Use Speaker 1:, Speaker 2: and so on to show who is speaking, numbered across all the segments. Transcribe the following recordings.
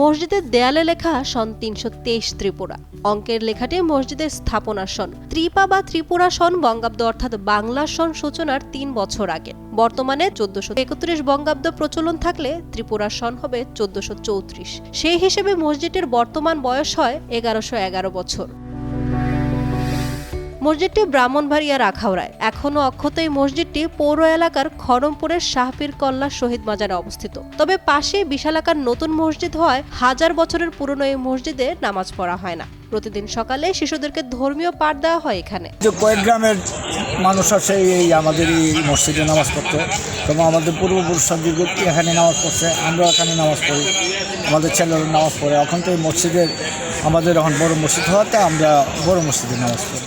Speaker 1: মসজিদের দেয়ালে লেখা সন তিনশো তেইশ ত্রিপুরা। অঙ্কের লেখাটি মসজিদের স্থাপনা সন। ত্রিপা বা ত্রিপুরা সন বঙ্গাব্দ অর্থাৎ বাংলার সন সূচনার তিন বছর আগে। বর্তমানে চোদ্দশো একত্রিশ বঙ্গাব্দ প্রচলন থাকলে ত্রিপুরা সন হবে চোদ্দশো চৌত্রিশ। সেই হিসেবে মসজিদের বর্তমান বয়স হয় এগারোশো এগারো বছর। মসজিদটি ব্রাহ্মণবাড়িয়ার আখাউড়ায় এখনও অক্ষত এই মসজিদটি পৌর এলাকার খড়মপুরের শাহপীর কল্লা শহীদ মাজারে অবস্থিত। তবে পাশে বিশালাকার নতুন মসজিদ হওয়ায় হাজার বছরের পুরনো এই মসজিদে নামাজ পড়া হয় না। প্রতিদিন সকালে শিশুদেরকে ধর্মীয় পাঠ দেওয়া হয় এখানে।
Speaker 2: যে কয়েক গ্রামের মানুষ আছে, এই আমাদের এই মসজিদে নামাজ পড়তে। এবং আমাদের পূর্বপুরুষরা দীর্ঘ এখানে নামাজ পড়ছে আমরা এখানে নামাজ পড়ি। আমাদের ছেলেরা নামাজ পড়ে। এখন তো এই মসজিদের, আমাদের এখন বড় মসজিদ হওয়াতে আমরা বড় মসজিদে নামাজ পড়ি।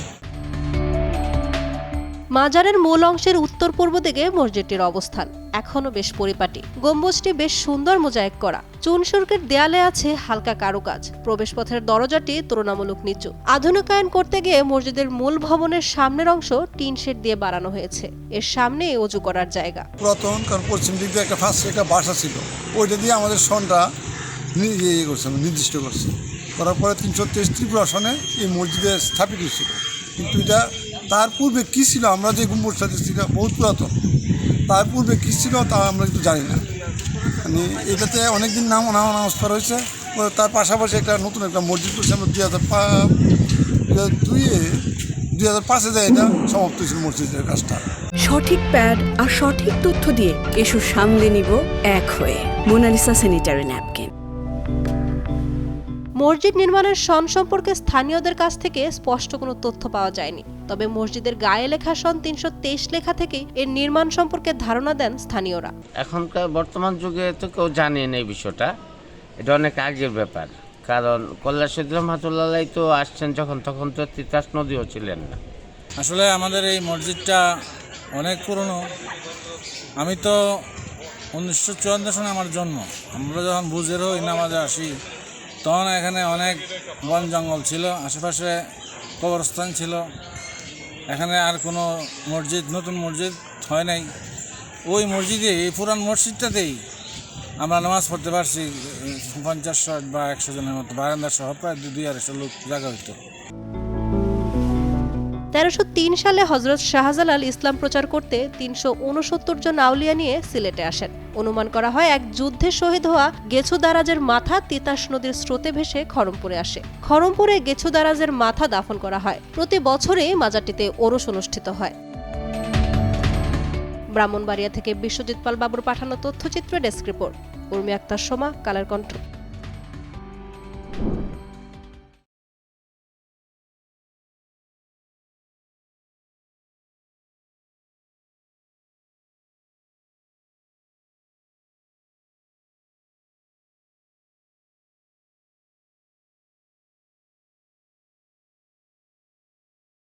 Speaker 1: মাজারের মূল অংশের উত্তর পূর্ব দিকে মসজিদটির অবস্থান। এখনও বেশ পরিপাটি। গম্বুজটি বেশ সুন্দর মোজায়েক করা। চুন শুল্কের দেয়ালে আছে হালকা কারুকাজ। প্রবেশপথের দরজাটি তুলনামূলক নিচু। আধুনিকায়ন করতে গিয়ে মসজিদের মূল ভবনের সামনের অংশ টিন শেড দিয়ে বাড়ানো হয়েছে। এর সামনে অজু করার জায়গা।
Speaker 3: পুরাতন কারণ পশ্চিম দিক দিয়ে একটা ফার্স্ট একটা বাসা ছিল। ওইটা দিয়ে আমাদের সনটা ইয়ে করছে, নির্দিষ্ট করছে। করার পরে তিনশো ত্রিপুরা সনে এই মসজিদে স্থাপিত ছিল কিন্তু এটা তার পূর্বে কী ছিল? আমরা যে গম্বুজটা ছিল বহুত পুরাতন। তার পূর্বে কী ছিল তা আমরা কিন্তু জানি না। মানে এটাতে অনেকদিন নাম নাম পড়া হয়েছে তার পাশাপাশি একটা নতুন একটা মসজিদ করছে আমরা দুই হাজার পা- দুই হাজার দুইয়ে দুই হাজার পাঁচে যায় এটা সমাপ্ত হয়েছিল মসজিদের কাজটা।
Speaker 4: সঠিক প্যাড আর সঠিক তথ্য দিয়ে এসব সামলে নিব এক হয়ে। Monalisa sanitary napkin.
Speaker 1: মসজিদ নির্মাণের সন সম্পর্কে স্থানীয়দের কাছ থেকে স্পষ্ট কোনো তথ্য পাওয়া যায়নি। তবে মসজিদের গায়ে লেখা সন তিনশো তেইশ লেখা থেকেই এর নির্মাণ সম্পর্কে ধারণা দেন স্থানীয়রা।
Speaker 5: এখনকার বর্তমান যুগে তো কেউ জানে না এই বিষয়টা। এটা অনেক আগের ব্যাপার। কারণ কল্যাণ শহীদ রহমাতুল্লাহ তো আসছেন যখন তখন তো তিতাস নদীও ছিলেন না।
Speaker 6: আসলে আমাদের এই মসজিদটা অনেক পুরনো। আমি তো উনিশশো চুয়ান্ন সনে আমার জন্ম। আমরা যখন বুঝের হই নামাজে আসি তখন এখানে অনেক বন জঙ্গল ছিল, আশেপাশে কবরস্থান ছিল। এখানে আর কোনো মসজিদ, নতুন মসজিদ হয় নাই। ওই মসজিদে, এই পুরান মসজিদটাতেই আমরা নামাজ পড়তে পারছি, পঞ্চাশ বা একশো জনের মতো বারান্দা সহ প্রায় দু দুই আড়াইশো লোক জায়গা হইতো
Speaker 1: তেরোশো সালে হজরত শাহজালাল ইসলাম প্রচার করতে তিনশো উনসত্তর জন আউলিয়া নিয়ে সিলেটে আসেন। অনুমান করা হয় এক যুদ্ধে শহীদ হওয়া গেছু দারাজের মাথা তিতাস নদীর স্রোতে ভেসে খড়মপুরে আসে। খড়মপুরে গেছু দারাজের মাথা দাফন করা হয়। প্রতি বছরেই মাজারটিতে ওরস অনুষ্ঠিত হয়। ব্রাহ্মণবাড়িয়া থেকে বিশ্বজিৎ পাল বাবুর পাঠানো তথ্যচিত্র desk report. Urmi Akter Soma, colour কণ্ঠ।